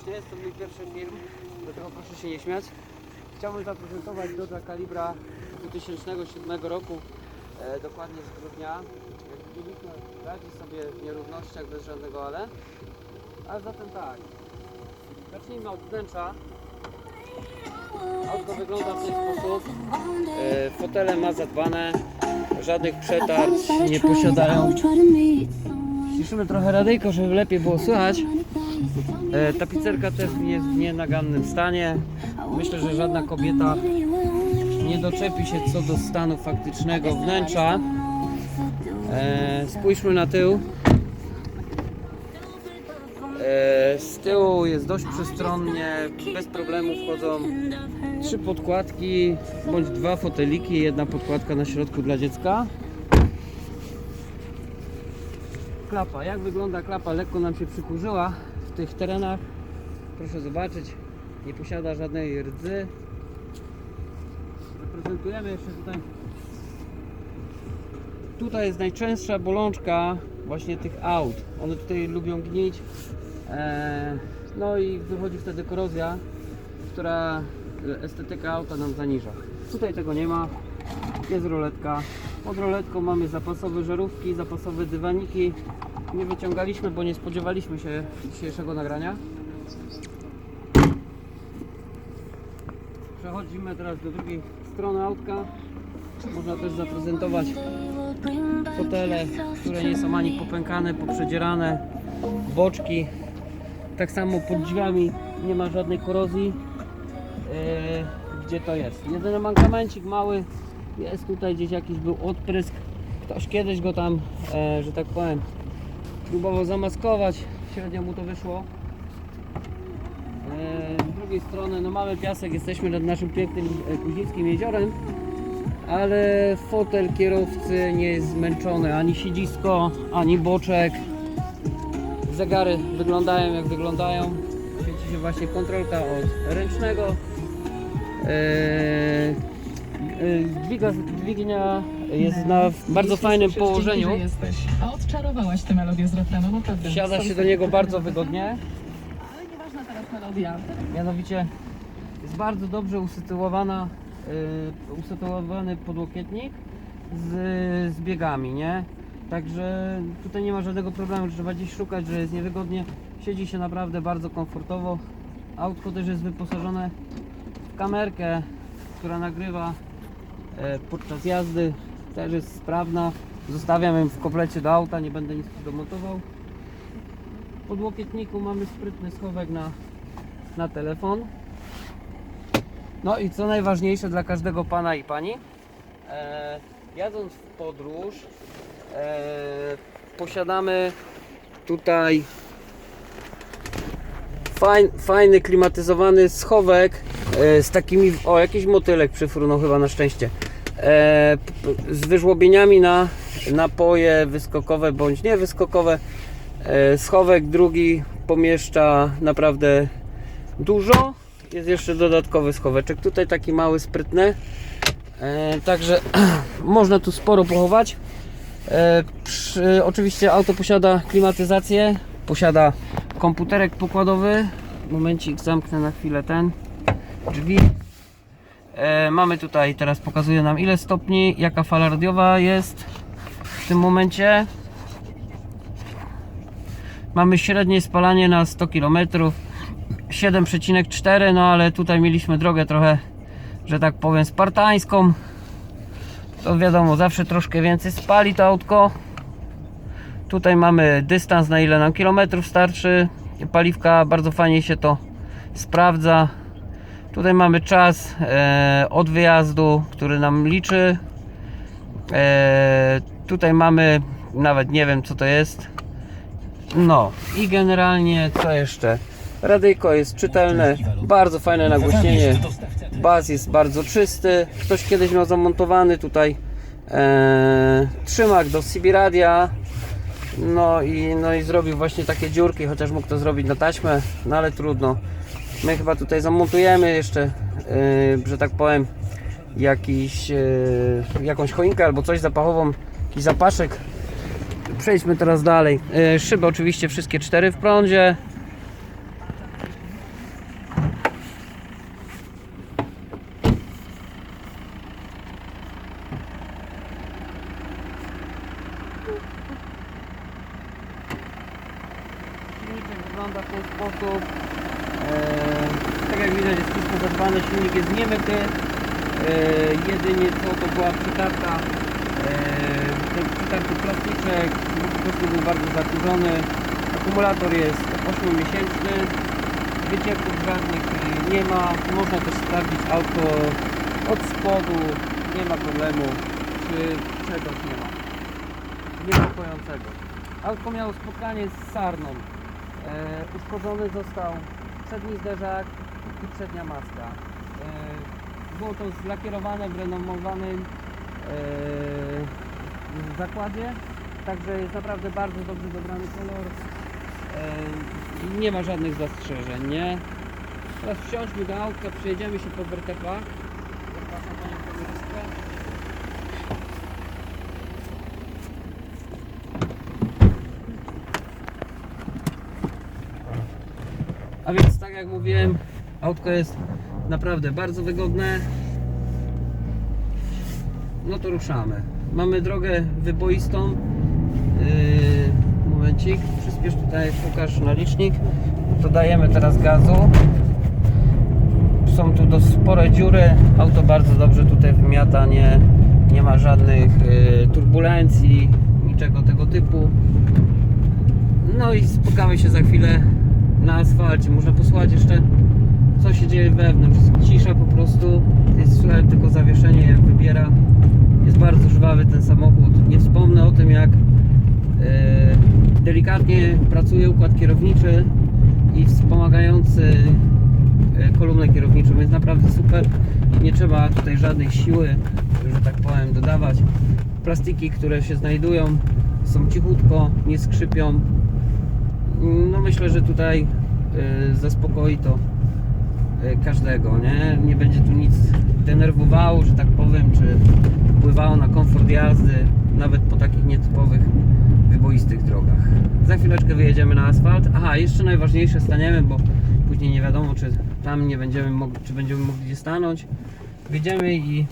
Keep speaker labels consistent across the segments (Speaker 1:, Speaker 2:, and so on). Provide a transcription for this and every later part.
Speaker 1: serdecznie, jest to mój pierwszy film, dlatego proszę się nie śmiać. Chciałbym zaprezentować Dodge Calibra 2007 roku, e, dokładnie z grudnia. Jak widzieliśmy, radzi sobie w nierównościach bez żadnego ale. A zatem tak, zacznijmy od wnętrza. Auto wygląda w ten sposób. E, fotele ma zadbane, żadnych przetarć nie posiadają. Ciszymy trochę radyjko, żeby lepiej było słychać. E, tapicerka też jest w nienagannym stanie. Myślę, że żadna kobieta nie doczepi się co do stanu faktycznego wnętrza. E, spójrzmy na tył. E, z tyłu jest dość przestronnie, bez problemu wchodzą trzy podkładki bądź dwa foteliki, jedna podkładka na środku dla dziecka. Klapa, jak wygląda klapa? Lekko nam się przykurzyła tych terenach. Proszę zobaczyć, nie posiada żadnej rdzy. Reprezentujemy jeszcze tutaj. Tutaj jest najczęstsza bolączka właśnie tych aut. One tutaj lubią gnić. Eee, no i wychodzi wtedy korozja, która estetyka auta nam zaniża. Tutaj tego nie ma. Jest roletka. Pod roletką mamy zapasowe żarówki, zapasowe dywaniki. Nie wyciągaliśmy, bo nie spodziewaliśmy się dzisiejszego nagrania. Przechodzimy teraz do drugiej strony autka. Można też zaprezentować fotele, które nie są ani popękane, poprzedzierane, boczki. Tak samo pod drzwiami nie ma żadnej korozji. Yy, gdzie to jest? Jedyny mankamencik mały jest tutaj gdzieś jakiś był odprysk. Ktoś kiedyś go tam, e, że tak powiem, próbował zamaskować. Średnio mu to wyszło. E, z drugiej strony, no mamy piasek, jesteśmy nad naszym pięknym e, Kuźnickim jeziorem, ale fotel kierowcy nie jest zmęczony, ani siedzisko, ani boczek. Zegary wyglądają jak wyglądają. Świeci się właśnie kontrolka od ręcznego. E, Dźwiga, dźwignia jest na bardzo fajnym położeniu.
Speaker 2: Odczarowałaś tę melodię z refrenu, naprawdę.
Speaker 1: Siada się do niego bardzo wygodnie.
Speaker 2: Ale nieważna teraz melodia.
Speaker 1: Mianowicie jest bardzo dobrze usytuowana, yy, usytuowany podłokietnik z, z biegami, nie? Także tutaj nie ma żadnego problemu, że trzeba gdzieś szukać, że jest niewygodnie. Siedzi się naprawdę bardzo komfortowo. Autko też jest wyposażone w kamerkę, która nagrywa e, podczas jazdy. Też jest sprawna. Zostawiam ją w komplecie do auta, nie będę nic domontował. W podłokietniku mamy sprytny schowek na na telefon. No i co najważniejsze dla każdego pana i pani, e, jadąc w podróż, e, posiadamy tutaj fajn, fajny klimatyzowany schowek e, z takimi, o jakiś motylek przyfrunął chyba na szczęście, z wyżłobieniami na napoje wyskokowe bądź nie wyskokowe. E, schowek drugi pomieszcza naprawdę dużo. Jest jeszcze dodatkowy schoweczek. Tutaj taki mały, sprytny. E, także można tu sporo pochować. E, przy, oczywiście auto posiada klimatyzację, posiada komputerek pokładowy. Momencik, zamknę na chwilę ten drzwi. E, mamy tutaj, teraz pokazuje nam ile stopni, jaka fala radiowa jest w tym momencie. Mamy średnie spalanie na 100 km 7,4 no ale tutaj mieliśmy drogę trochę że tak powiem spartańską. To wiadomo zawsze troszkę więcej spali to autko. Tutaj mamy dystans na ile nam kilometrów starczy. Paliwka bardzo fajnie się to sprawdza tutaj mamy czas e, od wyjazdu który nam liczy e, tutaj mamy nawet nie wiem co to jest no i generalnie co jeszcze? Radyjko jest czytelne, bardzo fajne nagłośnienie, baz jest bardzo czysty. Ktoś kiedyś miał zamontowany tutaj e, trzymak do CB radia. No i, no i zrobił właśnie takie dziurki, chociaż mógł to zrobić na taśmę, no ale trudno. My chyba tutaj zamontujemy jeszcze, yy, że tak powiem, jakiś, yy, jakąś choinkę albo coś zapachową, jakiś zapaszek. Przejdźmy teraz dalej. Yy, szyby oczywiście wszystkie cztery w prądzie. wygląda w ten sposób. Eee, tak jak widać jest wszystko zadbane, silnik jest niemyty. Eee, jedynie co to była przytarta, eee, ten przytarty plastyczek, bo po prostu był bardzo zakurzony. Akumulator jest 8-miesięczny, wycieków żadnych e, nie ma. Można też sprawdzić auto od spodu, nie ma problemu, czy czegoś nie ma niepokojącego. Autko miało spotkanie z sarną. E, uszkodzony został przedni zderzak i przednia maska. E, było to zlakierowane w renomowanym e, zakładzie, także jest naprawdę bardzo dobrze dobrany kolor. E, nie ma żadnych zastrzeżeń, nie? Teraz wsiądźmy do autka, przejedziemy się po wertepach. Zapraszam Panią. A więc tak jak mówiłem, autko jest naprawdę bardzo wygodne. No to ruszamy. Mamy drogę wyboistą. Yy, momencik, przyspiesz tutaj, pokaż na licznik. To dajemy teraz gazu. Są tu dość spore dziury. Auto bardzo dobrze tutaj wymiata, nie, nie ma żadnych yy, turbulencji, niczego tego typu. No i spotkamy się za chwilę na asfalcie. Można posłuchać jeszcze co się dzieje wewnątrz. Cisza po prostu. Jest słychać tylko zawieszenie jak wybiera. Jest bardzo żwawy ten samochód. Nie wspomnę o tym jak e, delikatnie pracuje układ kierowniczy i wspomagający e, kolumnę kierowniczą. Jest naprawdę super. Nie trzeba tutaj żadnej siły, że tak powiem, dodawać. Plastiki, które się znajdują są cichutko, nie skrzypią. No myślę, że tutaj y, zaspokoi to y, każdego, nie? Nie będzie tu nic denerwowało, że tak powiem, czy wpływało na komfort jazdy, nawet po takich nietypowych, wyboistych drogach. Za chwileczkę wyjedziemy na asfalt. Aha, jeszcze najważniejsze staniemy, bo później nie wiadomo, czy tam nie będziemy mogli, czy będziemy mogli gdzie stanąć. Wyjdziemy i y,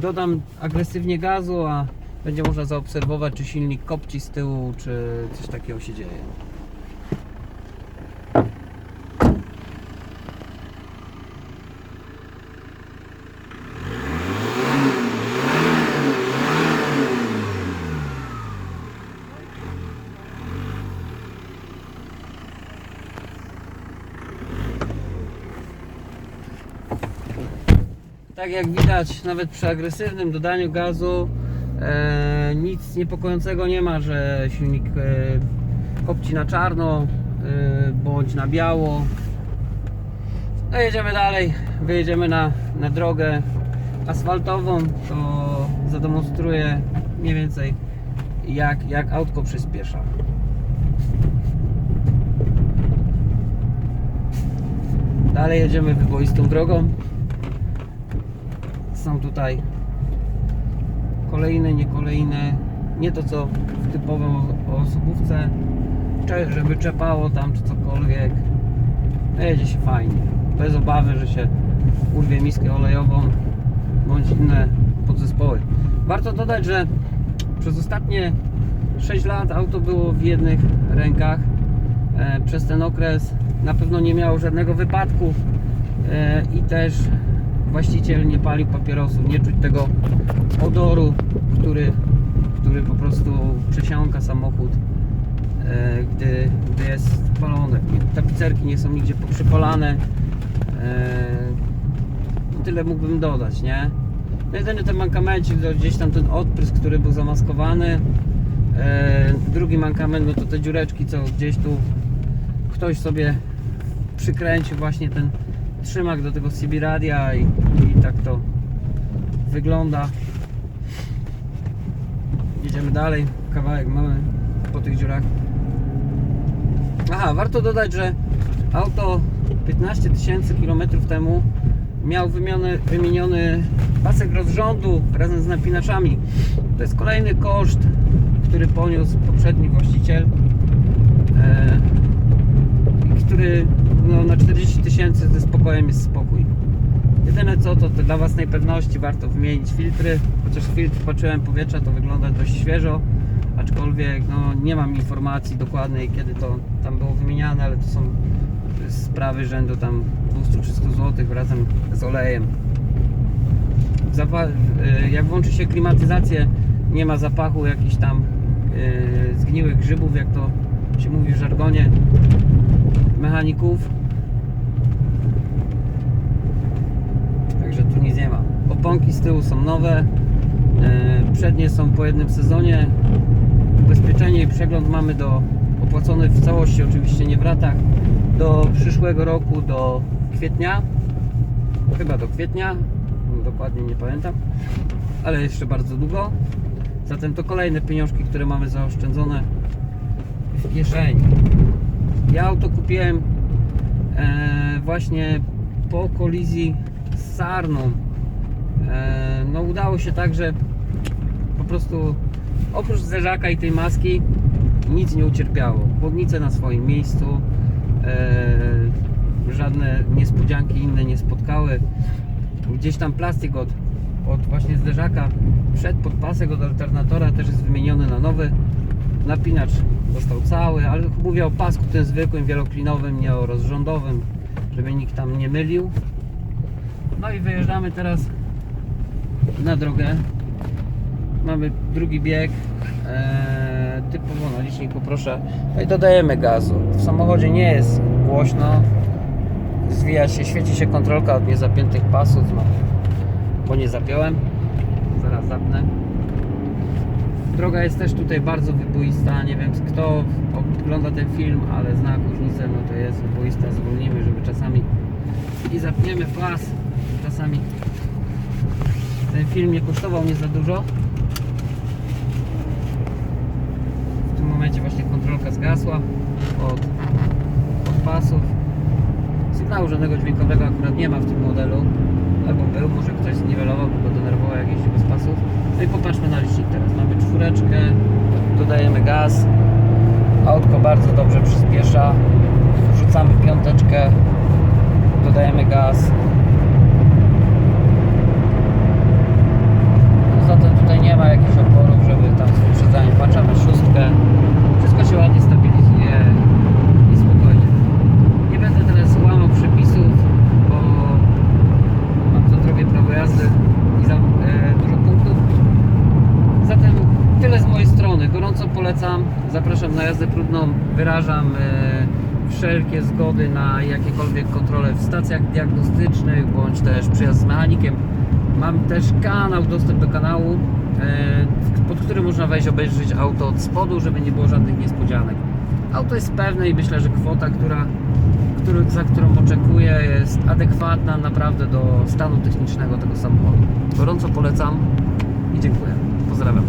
Speaker 1: dodam agresywnie gazu, a będzie można zaobserwować, czy silnik kopci z tyłu, czy coś takiego się dzieje. Tak jak widać, nawet przy agresywnym dodaniu gazu e, nic niepokojącego nie ma, że silnik e, kopci na czarno bądź na biało. No jedziemy dalej, wyjedziemy na, na drogę asfaltową, to zademonstruję mniej więcej jak, jak autko przyspiesza. Dalej jedziemy wyboistą drogą są tutaj kolejne, niekolejne, nie to co w typowym osobówce, żeby czepało tam czy cokolwiek. Jedzie się fajnie, bez obawy, że się urwie miskę olejową bądź inne podzespoły. Warto dodać, że przez ostatnie 6 lat auto było w jednych rękach. E, Przez ten okres na pewno nie miało żadnego wypadku e, i też właściciel nie palił papierosów, nie czuć tego odoru, który, który po prostu przesiąka samochód, gdy, gdy jest spalony. Tapicerki nie są nigdzie poprzypalane. E, tyle mógłbym dodać, nie? No jedyny ten mankamencik to gdzieś tam ten odprysk, który był zamaskowany. E, drugi mankament no to te dziureczki, co gdzieś tu ktoś sobie przykręcił właśnie ten trzymak do tego CB radia i, i tak to wygląda. Jedziemy dalej, kawałek mamy po tych dziurach. Aha, warto dodać, że auto 15 tysięcy kilometrów temu miał wymieniony pasek rozrządu razem z napinaczami. To jest kolejny koszt, który poniósł poprzedni właściciel. E, który no, na 40 tysięcy ze spokojem jest spokój. Jedyne co to, to dla własnej pewności warto wymienić filtry, chociaż filtr patrzyłem powietrza to wygląda dość świeżo, aczkolwiek no, nie mam informacji dokładnej, kiedy to tam było wymieniane, ale to są sprawy rzędu tam 200-300 zł razem z olejem. Zapa- y, jak włączy się klimatyzację, nie ma zapachu jakichś tam y, zgniłych grzybów, jak to się mówi w żargonie mechaników. Także tu nic nie ma. Oponki z tyłu są nowe, y, przednie są po jednym sezonie. Ubezpieczenie i przegląd mamy do opłacony w całości, oczywiście nie w ratach, do przyszłego roku, do kwietnia. Chyba do kwietnia, dokładnie nie pamiętam, ale jeszcze bardzo długo. Zatem to kolejne pieniążki, które mamy zaoszczędzone w kieszeni. Ja auto kupiłem e, właśnie po kolizji z Sarną. E, no udało się tak, że po prostu oprócz zderzaka i tej maski nic nie ucierpiało. Chłodnice na swoim miejscu, e, żadne niespodzianki inne nie spotkały. Gdzieś tam plastik od, od właśnie zderzaka wszedł pod pasek od alternatora, też jest wymieniony na nowy. Napinacz został cały, ale mówię o pasku tym zwykłym, wieloklinowym, nie o rozrządowym, żeby nikt tam nie mylił. No i wyjeżdżamy teraz na drogę. Mamy drugi bieg. Eee, typowo na liczniku proszę. No i dodajemy gazu. W samochodzie nie jest głośno. Zwija się, świeci się kontrolka od niezapiętych pasów. No, bo nie zapiąłem. Zaraz zapnę. Droga jest też tutaj bardzo wyboista. Nie wiem kto ogląda ten film, ale zna różnicę, no to jest wyboista. Zwolnimy, żeby czasami i zapniemy pas. Czasami ten film nie kosztował mnie za dużo. W tym momencie właśnie kontrolka zgasła od, od pasów. Sygnału żadnego dźwiękowego akurat nie ma w tym modelu. Albo był, może ktoś zniwelował, bo go denerwował jak jeździ bez pasów. No i popatrzmy na licznik teraz. Mamy czwóreczkę, dodajemy gaz. Autko bardzo dobrze przyspiesza. Wrzucamy piąteczkę, dodajemy gaz. No Zatem tutaj nie ma jakichś oporów, żeby tam z wyprzedzaniem. Włączamy szóstkę. Wszystko się ładnie stabilizuje i spokojnie. Nie będę teraz łamał przepisów, bo mam za drogie prawo jazdy i za e, dużo punktów. Zatem tyle z mojej strony. Gorąco polecam. Zapraszam na jazdę próbną. Wyrażam e, wszelkie zgody na jakiekolwiek kontrole w stacjach diagnostycznych bądź też przyjazd z mechanikiem. Mam też kanał, dostęp do kanału, e, pod który można wejść obejrzeć auto od spodu, żeby nie było żadnych niespodzianek. Auto jest pewne i myślę, że kwota, która, który, za którą oczekuję jest adekwatna naprawdę do stanu technicznego tego samochodu. Gorąco polecam i dziękuję. Pozdrawiam.